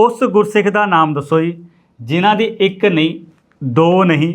ਉਸ ਗੁਰਸਿੱਖ ਦਾ ਨਾਮ ਦੱਸੋ ਜੀ, ਜਿਨ੍ਹਾਂ ਦੀ ਇੱਕ ਨਹੀਂ, ਦੋ ਨਹੀਂ,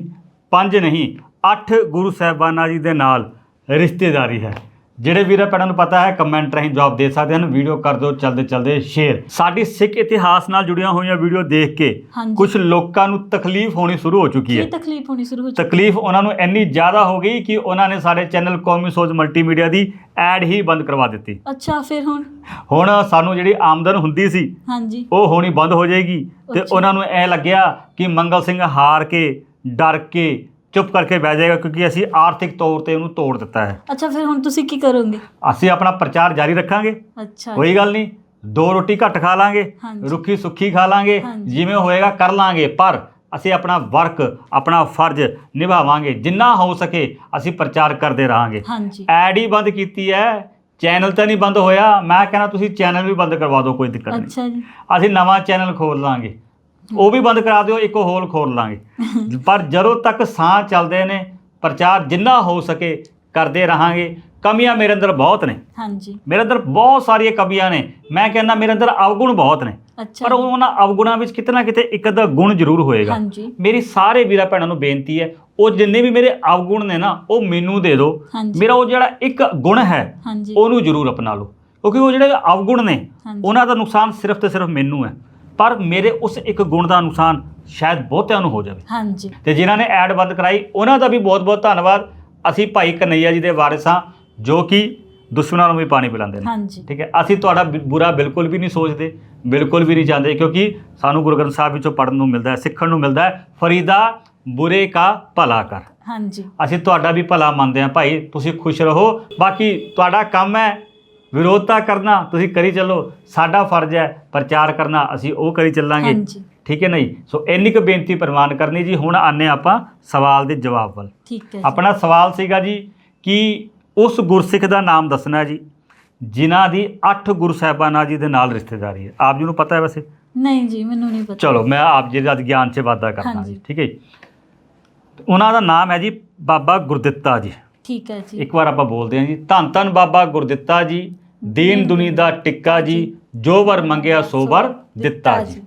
ਪੰਜ ਨਹੀਂ, ਅੱਠ ਗੁਰੂ ਸਾਹਿਬਾਨਾਂ ਜੀ ਦੇ ਨਾਲ ਰਿਸ਼ਤੇਦਾਰੀ ਹੈ। ਜਿਹੜੇ ਵੀਰਾਂ ਭੈਣਾਂ ਨੂੰ ਪਤਾ ਹੈ ਕਮੈਂਟ ਰਾਹੀਂ ਜਵਾਬ ਦੇ ਸਕਦੇ ਹਨ। ਵੀਡੀਓ ਕਰ ਦਿਓ ਚਲਦੇ ਚਲਦੇ ਸ਼ੇਅਰ ਸਾਡੀ ਸਿੱਖ ਇਤਿਹਾਸ ਨਾਲ ਜੁੜੀਆਂ ਹੋਈਆਂ ਵੀਡੀਓ ਦੇਖ ਕੇ ਹਾਂਜੀ। ਕੁਝ ਲੋਕਾਂ ਨੂੰ ਤਕਲੀਫ ਹੋਣੀ ਸ਼ੁਰੂ ਹੋ ਚੁੱਕੀ ਕੀ ਹੈ ਤਕਲੀਫ ਹੋਣੀ ਸ਼ੁਰੂ ਹੋ ਚੁੱਕੀ ਤਕਲੀਫ ਉਹਨਾਂ ਨੂੰ ਇੰਨੀ ਜ਼ਿਆਦਾ ਹੋ ਗਈ ਕਿ ਉਹਨਾਂ ਨੇ ਸਾਡੇ ਚੈਨਲ ਕੌਮੀ ਸੋਚ ਮਲਟੀਮੀਡੀਆ ਦੀ ਐਡ ਹੀ ਬੰਦ ਕਰਵਾ ਦਿੱਤੀ। ਅੱਛਾ ਫਿਰ ਹੁਣ? ਹੁਣ ਸਾਨੂੰ ਜਿਹੜੀ ਆਮਦਨ ਹੁੰਦੀ ਸੀ ਹਾਂਜੀ। ਉਹ ਹੋਣੀ ਬੰਦ ਹੋ ਜਾਏਗੀ ਤੇ ਅੱਛਾ। ਉਹਨਾਂ ਨੂੰ ਐ ਲੱਗਿਆ ਕਿ ਮੰਗਲ ਸਿੰਘ ਹਾਰ ਕੇ ਡਰ ਕੇ ਚੁੱਪ ਕਰਕੇ ਬਹਿ ਜਾਏਗਾ ਕਿਉਂਕਿ ਅਸੀਂ ਆਰਥਿਕ ਤੌਰ ਤੇ ਉਹਨੂੰ ਤੋੜ ਦਿੱਤਾ ਹੈ। ਅੱਛਾ ਫਿਰ ਹੁਣ ਤੁਸੀਂ ਕੀ ਕਰੋਗੇ? ਅਸੀਂ ਆਪਣਾ ਪ੍ਰਚਾਰ ਜਾਰੀ ਰੱਖਾਂਗੇ। ਅੱਛਾ। ਕੋਈ ਗੱਲ ਨਹੀਂ ਦੋ ਰੋਟੀ ਘੱਟ ਖਾ ਲਾਂਗੇ ਹਾਂਜੀ। ਰੁੱਖੀ ਸੁੱਖੀ ਖਾ ਲਾਂਗੇ ਹਾਂਜੀ। ਜਿਵੇਂ ਹੋਏਗਾ ਕਰ ਲਾਂਗੇ ਪਰ ਅਸੀਂ ਆਪਣਾ ਵਰਕ ਆਪਣਾ ਫਰਜ਼ ਨਿਭਾਵਾਂਗੇ। ਜਿੰਨਾ ਹੋ ਸਕੇ ਅਸੀਂ ਪ੍ਰਚਾਰ ਕਰਦੇ ਰਹਾਂਗੇ। ਹਾਂਜੀ। ਐਡ ਹੀ ਬੰਦ ਕੀਤੀ ਹੈ ਚੈਨਲ ਤਾਂ ਨਹੀਂ ਬੰਦ ਹੋਇਆ। ਮੈਂ ਕਹਿੰਦਾ ਤੁਸੀਂ ਚੈਨਲ ਵੀ ਬੰਦ ਕਰਵਾ ਦਿਓ ਕੋਈ ਦਿੱਕਤ ਨਹੀਂ। ਅੱਛਾ ਜੀ। ਅਸੀਂ ਨਵਾਂ ਚੈਨਲ ਖੋਲ ਲਾਂਗੇ। ਉਹ ਵੀ ਬੰਦ ਕਰਾ ਦਿਓ ਇੱਕ ਹੋਰ ਖੋਲ ਲਾਂਗੇ। ਪਰ ਜਦੋਂ ਤੱਕ ਸਾਹ ਚੱਲਦੇ ਨੇ ਪ੍ਰਚਾਰ ਜਿੰਨਾ ਹੋ ਸਕੇ ਕਰਦੇ ਰਹਾਂਗੇ। ਕਮੀਆਂ ਮੇਰੇ ਅੰਦਰ ਬਹੁਤ ਨੇ। ਹਾਂਜੀ। ਮੇਰੇ ਅੰਦਰ ਬਹੁਤ ਸਾਰੀਆਂ ਕਮੀਆਂ ਨੇ। ਮੈਂ ਕਹਿੰਦਾ ਮੇਰੇ ਅੰਦਰ ਅਵਗੁਣ ਬਹੁਤ ਨੇ। ਪਰ। ਉਹਨਾਂ ਅਵਗੁਣਾਂ ਵਿੱਚ ਕਿਤੇ ਨਾ ਕਿਤੇ ਇੱਕ ਅੱਧਾ ਗੁਣ ਜ਼ਰੂਰ ਹੋਏਗਾ। ਮੇਰੀ ਸਾਰੇ ਵੀਰਾਂ ਭੈਣਾਂ ਨੂੰ ਬੇਨਤੀ ਹੈ ਉਹ ਜਿੰਨੇ ਵੀ ਮੇਰੇ ਅਵਗੁਣ ਨੇ ਨਾ ਉਹ ਮੈਨੂੰ ਦੇ ਦਿਓ। ਮੇਰਾ ਉਹ ਜਿਹੜਾ ਇੱਕ ਗੁਣ ਹੈ ਉਹਨੂੰ ਜ਼ਰੂਰ ਅਪਣਾ ਲਓ। ਕਿਉਂਕਿ ਉਹ ਜਿਹੜੇ ਅਵਗੁਣ ਨੇ ਉਹਨਾਂ ਦਾ ਨੁਕਸਾਨ ਸਿਰਫ ਤੇ ਸਿਰਫ ਮੈਨੂੰ ਹੈ। ਪਰ ਮੇਰੇ ਉਸ ਇੱਕ ਗੁਣ ਦਾ ਨੁਕਸਾਨ ਸ਼ਾਇਦ ਬਹੁਤਿਆਂ ਨੂੰ ਹੋ ਜਾਵੇ। ਹਾਂਜੀ। ਤੇ ਜਿਨ੍ਹਾਂ ਨੇ ਐਡ ਬੰਦ ਕਰਾਈ ਉਹਨਾਂ ਦਾ ਵੀ ਬਹੁਤ-ਬਹੁਤ ਧੰਨਵਾਦ। ਅਸੀਂ ਭਾਈ ਕਨਈਆ ਜੀ ਦੇ ਵਾਰਿਸ ਹਾਂ ਜੋ ਕਿ ਦੁਸ਼ਮਣਾਂ ਨੂੰ ਵੀ ਪਾਣੀ ਪਿਲਾਉਂਦੇ ਨੇ। ਹਾਂਜੀ। ਠੀਕ ਹੈ? ਅਸੀਂ ਤੁਹਾਡਾ ਬਿ- ਬੁਰਾ ਬਿਲਕੁਲ ਵੀ ਨਹੀਂ ਸੋਚਦੇ ਬਿਲਕੁਲ ਵੀ ਨਹੀਂ ਚਾਹੁੰਦੇ ਕਿਉਂਕਿ ਸਾਨੂੰ ਗੁਰੂ ਗ੍ਰੰਥ ਸਾਹਿਬ ਵਿੱਚੋਂ ਪੜਨ ਨੂੰ ਮਿਲਦਾ ਹੈ ਸਿੱਖਣ ਨੂੰ ਮਿਲਦਾ ਹੈ। ਫਰੀਦਾ ਬੁਰੇ ਕਾ ਭਲਾ ਕਰ। ਹਾਂਜੀ। ਅਸੀਂ ਤੁਹਾਡਾ ਵੀ ਭਲਾ ਮੰਨਦੇ ਹਾਂ ਭਾਈ ਤੁਸੀਂ ਖੁਸ਼ ਰਹੋ। ਬਾਕੀ ਤੁਹਾਡਾ ਕੰਮ ਹੈ ਵਿਰੋਧਤਾ ਕਰਨਾ ਤੁਸੀਂ ਕਰੀ ਚੱਲੋ ਸਾਡਾ ਫਰਜ਼ ਹੈ ਪ੍ਰਚਾਰ ਕਰਨਾ ਅਸੀਂ ਉਹ ਕਰੀ ਚੱਲਾਂਗੇ। ਹਾਂਜੀ। ਠੀਕ ਹੈ ਨਹੀਂ? ਸੋ ਇੰਨੀ ਕੁ ਬੇਨਤੀ ਪ੍ਰਵਾਨ ਕਰਨੀ ਜੀ ਹੁਣ ਆਨੇ ਆਪਾਂ ਸਵਾਲ ਦੇ ਜਵਾਬ ਵੱਲ। ਠੀਕ ਹੈ ਜੀ। ਆਪਣਾ ਸਵਾਲ ਸੀਗਾ ਜੀ ਕਿ ਉਸ ਗੁਰਸਿੱਖ ਦਾ ਨਾਮ ਦੱਸਣਾ ਜੀ ਜਿਨ੍ਹਾਂ ਦੀ 8 ਗੁਰੂ ਸਾਹਿਬਾਨਾਂ ਜੀ ਦੇ ਨਾਲ ਰਿਸ਼ਤੇਦਾਰੀ ਹੈ। ਆਪ ਜੀ ਨੂੰ ਪਤਾ ਹੈ ਵੈਸੇ? ਨਹੀਂ ਜੀ ਮੈਨੂੰ ਨਹੀਂ ਪਤਾ। ਚਲੋ ਮੈਂ ਆਪ ਜੀ ਦਾ ਗਿਆਨ 'ਚ ਵਾਧਾ ਕਰਦਾ ਹਾਂਜੀ। ਜੀ ਠੀਕ ਹੈ ਜੀ। ਉਹਨਾਂ ਦਾ ਨਾਮ ਹੈ ਜੀ ਬਾਬਾ ਗੁਰਦਿੱਤਾ ਜੀ। ਠੀਕ ਹੈ ਜੀ। ਇੱਕ ਵਾਰ ਆਪਾਂ ਬੋਲਦੇ ਹਾਂ ਜੀ ਧੰਨ ਧੰਨ ਬਾਬਾ ਗੁਰਦਿੱਤਾ ਜੀ ਦੀਨ ਦੁਨੀ ਦਾ ਟਿੱਕਾ ਜੀ ਜੋ। ਵਰ ਮੰਗਿਆ ਸੋ ਵਰ ਦਿੱਤਾ ਜੀ।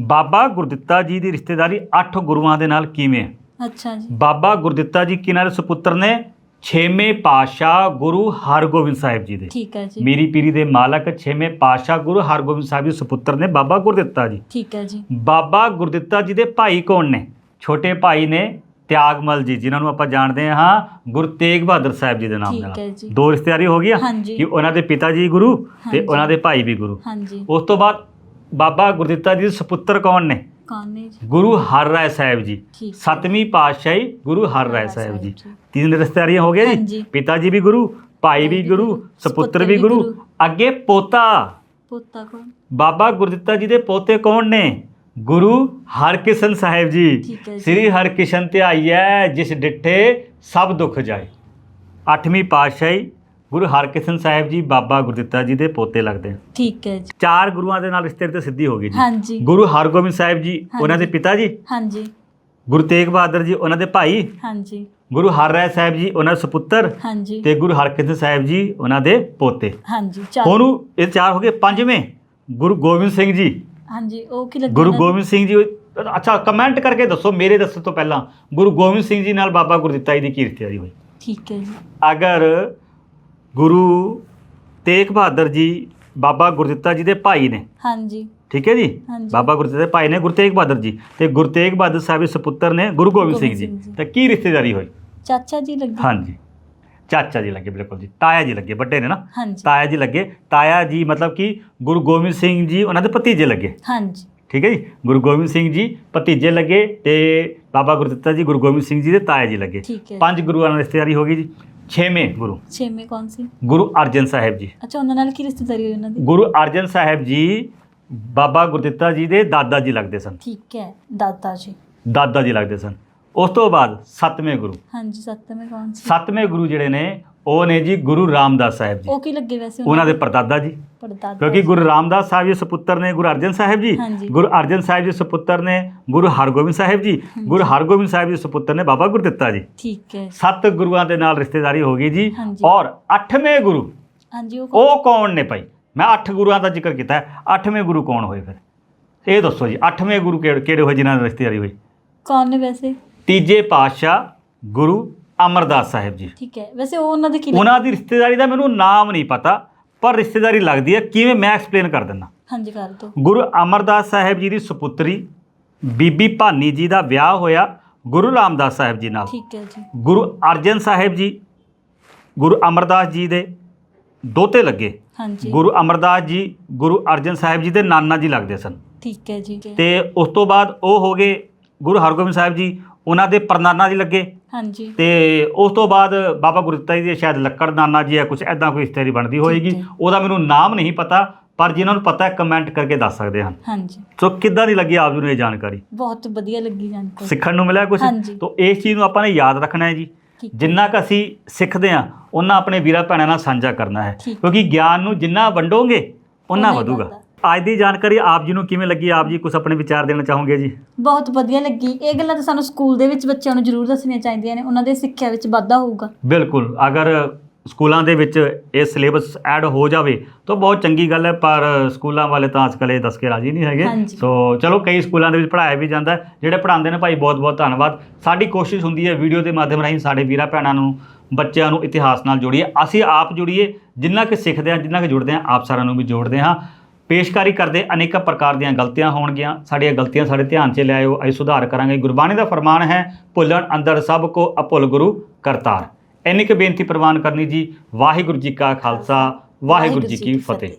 ਬਾਬਾ ਗੁਰਦਿੱਤਾ ਜੀ ਦੀ ਰਿਸ਼ਤੇਦਾਰੀ 8 ਗੁਰੂਆਂ ਦੇ ਨਾਲ ਕਿਵੇਂ ਹੈ? ਅੱਛਾ ਜੀ। ਬਾਬਾ ਗੁਰਦਿੱਤਾ ਜੀ ਕਿਨਾਂ ਦੇ ਸੁਪੁੱਤਰ ਨੇ? ਛੇਵੇਂ ਪਾਤਸ਼ਾਹ ਗੁਰੂ ਹਰਗੋਬਿੰਦ ਸਾਹਿਬ ਜੀ ਦੇ। ਠੀਕ ਹੈ ਜੀ। ਮੀਰੀ ਪੀਰੀ ਦੇ ਮਾਲਕ ਛੇਵੇਂ ਪਾਤਸ਼ਾਹ ਗੁਰੂ ਹਰਗੋਬਿੰਦ ਸਾਹਿਬ ਜੀ ਦੇ ਸੁਪੁੱਤਰ ਨੇ ਬਾਬਾ ਗੁਰਦਿੱਤਾ ਜੀ। ਠੀਕ ਹੈ ਜੀ। ਬਾਬਾ ਗੁਰਦਿੱਤਾ ਜੀ ਦੇ ਭਾਈ ਕੌਣ ਨੇ? ਛੋਟੇ ਭਾਈ ਨੇ ਤਿਆਗਮਲ ਜੀ ਜਿਨ੍ਹਾਂ ਨੂੰ ਆਪਾਂ ਜਾਣਦੇ ਹਾਂ ਗੁਰੂ ਤੇਗ ਬਹਾਦਰ ਸਾਹਿਬ ਜੀ ਦੇ ਨਾਮ ਠੀਕ ਹੈ ਨਾਲ ਜੀ। ਦੋ ਰਿਸ਼ਤੇਦਾਰੀ ਹੋ ਗਈਆਂ ਹਾਂਜੀ। ਕਿ ਉਹਨਾਂ ਦੇ ਪਿਤਾ ਜੀ ਗੁਰੂ ਤੇ ਹਾਂਜੀ। ਉਹਨਾਂ ਦੇ ਭਾਈ ਵੀ ਗੁਰੂ। ਹਾਂਜੀ। ਉਸ ਤੋਂ ਬਾਅਦ ਬਾਬਾ ਗੁਰਦਿੱਤਾ ਜੀ ਦੇ ਸੁਪੁੱਤਰ ਕੌਣ ਨੇ? ਕੌਣ ਨੇ ਜੀ? ਗੁਰੂ ਹਰਰਾਏ ਸਾਹਿਬ ਜੀ। ਠੀਕ ਹੈ। ਸਤਵੀਂ ਪਾਤਸ਼ਾਹੀ ਗੁਰੂ ਹਰਰਾਏ ਹਰਰਾਏ ਸਾਹਿਬ ਜੀ। ਸਾਹਿਬ ਜੀ। ਤਿੰਨ ਰਿਸ਼ਤੇਦਾਰੀਆਂ ਹੋ ਗਈਆਂ ਜੀ। ਹਾਂਜੀ। ਪਿਤਾ ਜੀ ਵੀ ਗੁਰੂ ਭਾਈ ਵੀ ਗੁਰੂ ਸੁਪੁੱਤਰ ਵੀ ਗੁਰੂ। ਅੱਗੇ ਪੋਤਾ। ਪੋਤਾ ਕੌਣ? ਬਾਬਾ ਗੁਰਦਿੱਤਾ ਜੀ ਦੇ ਪੋਤੇ ਕੌਣ ਨੇ? ਗੁਰੂ ਹਰਕਿਸ਼ਨ ਸਾਹਿਬ ਜੀ ਠੀਕ ਹੈ ਜੀ। ਸ੍ਰੀ ਹਰਕਿਸ਼ਨ ਧਿਆਈਐ ਜਿਸ ਡਿੱਠੇ ਸਭ ਦੁੱਖ ਜਾਏ। ਅੱਠਵੀਂ ਪਾਤਸ਼ਾਹੀ ਗੁਰੂ ਹਰਕਿਸ਼ਨ ਸਾਹਿਬ ਜੀ ਬਾਬਾ ਗੁਰਦਿੱਤਾ ਜੀ ਦੇ ਪੋਤੇ ਲੱਗਦੇ ਹਨ। ਠੀਕ ਹੈ ਜੀ। ਚਾਰ ਗੁਰੂਆਂ ਦੇ ਨਾਲ ਰਿਸ਼ਤੇ ਤੇ ਸਿੱਧੀ ਹੋ ਗਈ ਜੀ। ਹਾਂਜੀ। ਗੁਰੂ ਹਰਗੋਬਿੰਦ ਸਾਹਿਬ ਜੀ ਉਹਨਾਂ ਦੇ ਹਾਂਜੀ। ਪਿਤਾ ਜੀ। ਹਾਂਜੀ। ਗੁਰੂ ਤੇਗ ਬਹਾਦਰ ਜੀ ਉਹਨਾਂ ਦੇ ਭਾਈ। ਹਾਂਜੀ। ਗੁਰੂ ਹਰਰਾਏ ਸਾਹਿਬ ਜੀ ਉਹਨਾਂ ਦੇ ਸੁਪੁੱਤਰ। ਹਾਂਜੀ। ਤੇ ਗੁਰੂ ਹਰਕ੍ਰਿਸ਼ਨ ਸਾਹਿਬ ਜੀ ਉਹਨਾਂ ਦੇ ਪੋਤੇ। ਹਾਂਜੀ ਚਾਰ। ਹੁਣ ਇਹ ਚਾਰ ਹੋ ਗਏ ਪੰਜਵੇਂ। ਗੁਰੂ ਗੋਬਿੰਦ ਸਿੰਘ ਜੀ। ਹਾਂਜੀ ਉਹ ਕੀ ਲੱਗਦਾ ਗੁਰੂ ਉਹਨਾਂ? ਗੋਬਿੰਦ ਸਿੰਘ ਜੀ ਅੱਛਾ ਕਮੈਂਟ ਕਰਕੇ ਦੱਸੋ ਮੇਰੇ ਦੱਸਣ ਤੋਂ ਪਹਿਲਾਂ ਗੁਰੂ ਗੋਬਿੰਦ ਸਿੰਘ ਜੀ ਨਾਲ ਬਾਬਾ ਗੁਰਦਿੱਤਾ ਜੀ ਦੀ ਕੀ ਰਿਸ਼ਤੇਦਾਰੀ ਹੋਈ? ਠੀਕ ਹੈ ਜੀ। ਅਗਰ ਗੁਰੂ ਤੇਗ ਬਹਾਦਰ ਜੀ ਬਾਬਾ ਗੁਰਦਿੱਤਾ ਜੀ ਦੇ ਭਾਈ ਨੇ ਹਾਂਜੀ। ਠੀਕ ਹੈ ਜੀ? ਹਾਂਜੀ। ਬਾਬਾ ਗੁਰਦਿੱਤਾ ਦੇ ਭਾਈ ਨੇ ਗੁਰੂ ਤੇਗ ਬਹਾਦਰ ਜੀ। ਤੇ ਗੁਰੂ ਤੇਗ ਬਹਾਦਰ ਸਾਹਿਬ ਦੇ ਸੁਪੁੱਤਰ ਨੇ ਗੁਰੂ ਗੋਬਿੰਦ ਸਿੰਘ ਗੋਬਿੰਦ ਜੀ। ਸਿੰਘ ਜੀ। ਤਾਂ ਕੀ ਰਿਸ਼ਤੇਦਾਰੀ ਹੋਈ? ਚਾਚਾ ਜੀ ਲੱਗੇ। ਹਾਂਜੀ। ਚਾਚਾ ਜੀ ਲੱਗੇ ਬਿਲਕੁਲ ਜੀ ਤਾਇਆ ਜੀ ਲੱਗੇ ਵੱਡੇ ਨੇ ਨਾ ਹਾਂਜੀ ਤਾਇਆ ਜੀ ਲੱਗੇ ਤਾਇਆ ਜੀ ਮਤਲਬ ਕਿ ਗੁਰੂ ਗੋਬਿੰਦ ਸਿੰਘ ਜੀ ਉਹਨਾਂ ਦੇ ਭਤੀਜੇ ਲੱਗੇ ਹਾਂਜੀ ਠੀਕ ਹੈ ਜੀ ਗੁਰੂ ਗੋਬਿੰਦ ਸਿੰਘ ਜੀ ਭਤੀਜੇ ਲੱਗੇ ਤੇ ਬਾਬਾ ਗੁਰਦਿੱਤਾ ਜੀ ਗੁਰੂ ਗੋਬਿੰਦ ਸਿੰਘ ਜੀ ਦੇ ਤਾਇਆ ਜੀ ਲੱਗੇ ਠੀਕ ਹੈ ਪੰਜ ਗੁਰੂਆਂ ਨਾਲ ਰਿਸ਼ਤੇਦਾਰੀ ਹੋ ਗਈ ਜੀ ਛੇਵੇਂ ਗੁਰੂ ਛੇਵੇਂ ਕੌਣ ਸੀ ਗੁਰੂ ਅਰਜਨ ਸਾਹਿਬ ਜੀ ਅੱਛਾ ਉਹਨਾਂ ਨਾਲ ਕੀ ਰਿਸ਼ਤੇਦਾਰੀ ਹੋਈ ਉਹਨਾਂ ਦੀ ਗੁਰੂ ਅਰਜਨ ਸਾਹਿਬ ਜੀ ਬਾਬਾ ਗੁਰਦਿੱਤਾ ਜੀ ਦੇ ਦਾਦਾ ਜੀ ਲੱਗਦੇ ਸਨ ਠੀਕ ਹੈ ਦਾਦਾ ਜੀ ਦਾਦਾ ਜੀ ਲੱਗਦੇ ਸਨ ਉਸ ਤੋਂ ਬਾਅਦ ਸੱਤਵੇਂ ਗੁਰੂ। ਹਾਂਜੀ ਸੱਤਵੇਂ ਕੌਣ ਸੀ? ਸੱਤਵੇਂ ਗੁਰੂ ਜਿਹੜੇ ਨੇ ਉਹ ਨੇ ਜੀ ਗੁਰੂ ਰਾਮਦਾਸ ਸਾਹਿਬ ਜੀ। ਉਹ ਕੀ ਲੱਗੇ ਵੈਸੇ ਉਹਨਾਂ ਦੇ ਪਰਦਾਦਾ ਜੀ। ਪੜਦਾਦਾ ਕਿਉਂਕਿ ਗੁਰੂ ਰਾਮਦਾਸ ਸਾਹਿਬ ਜੀ ਸੁਪੁੱਤਰ ਨੇ ਗੁਰੂ ਅਰਜਨ ਸਾਹਿਬ ਜੀ। ਹਾਂਜੀ। ਗੁਰੂ ਅਰਜਨ ਸਾਹਿਬ ਜੀ ਸੁਪੁੱਤਰ ਨੇ ਗੁਰੂ ਹਰਗੋਬਿੰਦ ਸਾਹਿਬ ਜੀ। ਗੁਰੂ ਹਰਗੋਬਿੰਦ ਸਾਹਿਬ ਜੀ ਸੁਪੁੱਤਰ ਨੇ ਬਾਬਾ ਗੁਰਦਿੱਤਾ ਜੀ। ਠੀਕ ਹੈ। ਸੱਤ ਗੁਰੂਆਂ ਦੇ ਨਾਲ ਰਿਸ਼ਤੇਦਾਰੀ ਹੋ ਗਈ ਜੀ। ਹਾਂਜੀ। ਔਰ ਅੱਠਵੇਂ ਗੁਰੂ। ਹਾਂਜੀ ਉਹ ਕੌਣ? ਉਹ ਕੌਣ ਨੇ ਭਾਈ? ਮੈਂ ਅੱਠ ਗੁਰੂਆਂ ਦਾ ਜ਼ਿਕਰ ਕੀਤਾ। ਹੈ ਅੱਠਵੇਂ ਗੁਰੂ ਕੌਣ ਹੋਏ ਫਿਰ? ਇਹ ਦੱਸੋ ਜੀ 8ਵੇਂ ਗੁਰੂ ਕਿਹੜੇ ਕਿਹੜੇ ਹੋਏ ਜਿਨ੍ਹਾਂ ਨਾਲ ਰਿਸ਼ਤੇਦਾਰੀ ਹੋਈ? ਕੌਣ ਨੇ ਵੈਸੇ? ਤੀਜੇ ਪਾਤਸ਼ਾਹ ਗੁਰੂ ਅਮਰਦਾਸ ਸਾਹਿਬ ਜੀ। ਠੀਕ ਹੈ। ਵੈਸੇ ਉਹ ਉਹਨਾਂ ਦੇ ਕੀ ਉਹਨਾਂ ਦੀ ਰਿਸ਼ਤੇਦਾਰੀ ਦਾ ਮੈਨੂੰ ਨਾਮ ਨਹੀਂ ਪਤਾ ਪਰ ਰਿਸ਼ਤੇਦਾਰੀ ਲੱਗਦੀ ਹੈ। ਕਿਵੇਂ ਮੈਂ ਐਕਸਪਲੇਨ ਕਰ ਦਿੰਦਾ। ਹਾਂਜੀ ਕਰ ਦੋ ਗੁਰੂ ਅਮਰਦਾਸ ਸਾਹਿਬ ਜੀ ਦੀ ਸੁਪੁੱਤਰੀ ਬੀਬੀ ਭਾਨੀ ਜੀ ਦਾ ਵਿਆਹ ਹੋਇਆ ਗੁਰੂ ਰਾਮਦਾਸ ਸਾਹਿਬ ਜੀ ਨਾਲ। ਠੀਕ ਹੈ ਜੀ। ਗੁਰੂ ਅਰਜਨ ਸਾਹਿਬ ਜੀ ਗੁਰੂ ਅਮਰਦਾਸ ਜੀ ਦੇ ਦੋਤੇ ਲੱਗੇ। ਹਾਂਜੀ। ਗੁਰੂ ਅਮਰਦਾਸ ਜੀ ਗੁਰੂ ਅਰਜਨ ਸਾਹਿਬ ਜੀ ਦੇ ਨਾਨਾ ਜੀ ਲੱਗਦੇ ਸਨ। ਠੀਕ ਹੈ ਜੀ। ਤੇ ਉਸ ਤੋਂ ਬਾਅਦ ਉਹ ਹੋ ਗਏ ਗੁਰੂ ਹਰਗੋਬਿੰਦ ਸਾਹਿਬ ਜੀ ਉਹਨਾਂ ਦੇ ਪਰਨਾਨਾ ਜੀ ਲੱਗੇ। ਹਾਂਜੀ। ਤੇ ਉਸ ਤੋਂ ਬਾਅਦ ਬਾਬਾ ਗੁਰਦਿੱਤਾ ਜੀ ਦੇ ਸ਼ਾਇਦ ਲੱਕੜ ਨਾਨਾ ਜੀ ਹੈ ਕੁਝ ਐਦਾਂ ਕੋਈ ਇਸਤਰੀ ਬਣਦੀ ਹੋਏਗੀ। ਠੀਕ ਹੈ। ਉਹਦਾ ਮੈਨੂੰ ਨਾਮ ਨਹੀਂ ਪਤਾ ਪਰ ਜਿਨ੍ਹਾਂ ਨੂੰ ਪਤਾ ਹੈ ਕਮੈਂਟ ਕਰਕੇ ਦੱਸ ਸਕਦੇ ਹਨ। ਹਾਂਜੀ। ਸੋ ਕਿੱਦਾਂ ਦੀ ਲੱਗੀ ਆਪ ਜੀ ਨੂੰ ਇਹ ਜਾਣਕਾਰੀ? ਬਹੁਤ ਵਧੀਆ ਲੱਗੀ ਜਾਣਕਾਰੀ। ਸਿੱਖਣ ਨੂੰ ਮਿਲਿਆ ਕੁਝ ਹਾਂਜੀ। ਤੋਂ ਇਸ ਚੀਜ਼ ਨੂੰ ਆਪਾਂ ਨੇ ਯਾਦ ਰੱਖਣਾ ਹੈ ਜੀ। ਠੀਕ ਹੈ। ਜਿੰਨਾ ਕੁ ਅਸੀਂ ਸਿੱਖਦੇ ਹਾਂ ਉਹਨਾਂ ਆਪਣੇ ਵੀਰਾਂ ਭੈਣਾਂ ਨਾਲ ਸਾਂਝਾ ਕਰਨਾ ਹੈ। ਠੀਕ। ਕਿਉਂਕਿ ਗਿਆਨ ਨੂੰ ਜਿੰਨਾ ਵੰਡੋਗੇ ਉਹਨਾਂ ਵਧੂਗਾ। ਅੱਜ ਦੀ ਜਾਣਕਾਰੀ ਆਪ ਜੀ ਨੂੰ ਕਿਵੇਂ ਲੱਗੀ? ਆਪ ਜੀ ਕੁਝ ਆਪਣੇ ਵਿਚਾਰ ਦੇਣਾ ਚਾਹੋਗੇ ਜੀ? ਬਹੁਤ ਵਧੀਆ ਲੱਗੀ। ਇਹ ਗੱਲਾਂ ਤਾਂ ਸਾਨੂੰ ਸਕੂਲ ਦੇ ਵਿੱਚ ਬੱਚਿਆਂ ਨੂੰ ਜ਼ਰੂਰ ਦੱਸਣੀਆਂ ਚਾਹੀਦੀਆਂ ਨੇ। ਉਹਨਾਂ ਦੇ ਸਿੱਖਿਆ ਵਿੱਚ ਵਾਧਾ ਹੋਊਗਾ। ਬਿਲਕੁਲ। ਅਗਰ ਸਕੂਲਾਂ ਦੇ ਵਿੱਚ ਇਹ ਸਿਲੇਬਸ ਐਡ ਹੋ ਜਾਵੇ ਤਾਂ ਬਹੁਤ ਚੰਗੀ ਗੱਲ ਹੈ ਪਰ ਸਕੂਲਾਂ ਵਾਲੇ ਤਾਂ ਅੱਜਕੱਲ੍ਹ ਇਹ ਦੱਸ ਕੇ ਰਾਜੀ ਨਹੀਂ ਹੈਗੇ। ਹਾਂਜੀ। ਸੋ ਚਲੋ ਕਈ ਸਕੂਲਾਂ ਦੇ ਵਿੱਚ ਪੜ੍ਹਾਇਆ ਵੀ ਜਾਂਦਾ ਹੈ। ਜਿਹੜੇ ਪੜ੍ਹਾਉਂਦੇ ਨੇ ਭਾਈ ਬਹੁਤ ਬਹੁਤ ਧੰਨਵਾਦ। ਸਾਡੀ ਕੋਸ਼ਿਸ਼ ਹੁੰਦੀ ਹੈ ਵੀਡੀਓ ਦੇ ਮਾਧਿਅਮ ਰਾਹੀਂ ਸਾਡੇ ਵੀਰਾਂ ਭੈਣਾਂ ਨੂੰ ਬੱਚਿਆਂ ਨੂੰ ਇਤਿਹਾਸ ਨਾਲ ਜੋੜੀਏ। ਅਸੀਂ ਆਪ ਜੁੜੀਏ। ਜਿੰਨਾ ਕਿ ਸਿੱਖਦੇ ਹਾਂ ਜਿੰਨਾ ਕਿ ਜੁੜਦੇ ਹਾਂ ਆਪ ਸਾਰਿਆਂ ਨੂੰ ਵੀ ਜੋੜਦੇ ਹਾਂ। ਪੇਸ਼ਕਾਰੀ ਕਰਦੇ ਅਨੇਕਾਂ ਪ੍ਰਕਾਰ ਦੀਆਂ ਗਲਤੀਆਂ ਹੋਣਗੀਆਂ। ਸਾਡੀਆਂ ਗਲਤੀਆਂ ਸਾਡੇ ਧਿਆਨ 'ਚ ਲਿਆਇਓ ਅਸੀਂ ਸੁਧਾਰ ਕਰਾਂਗੇ। ਗੁਰਬਾਣੀ ਦਾ ਫਰਮਾਨ ਹੈ ਭੁੱਲਣ ਅੰਦਰ ਸਭ ਕੋ ਅਭੁੱਲ ਗੁਰੂ ਕਰਤਾਰ। ਇੰਨੀ ਕੁ ਬੇਨਤੀ ਪ੍ਰਵਾਨ ਕਰਨੀ ਜੀ। ਵਾਹਿਗੁਰੂ ਜੀ ਕਾ ਖਾਲਸਾ ਵਾਹਿਗੁਰੂ ਜੀ ਕੀ ਫਤਿਹ।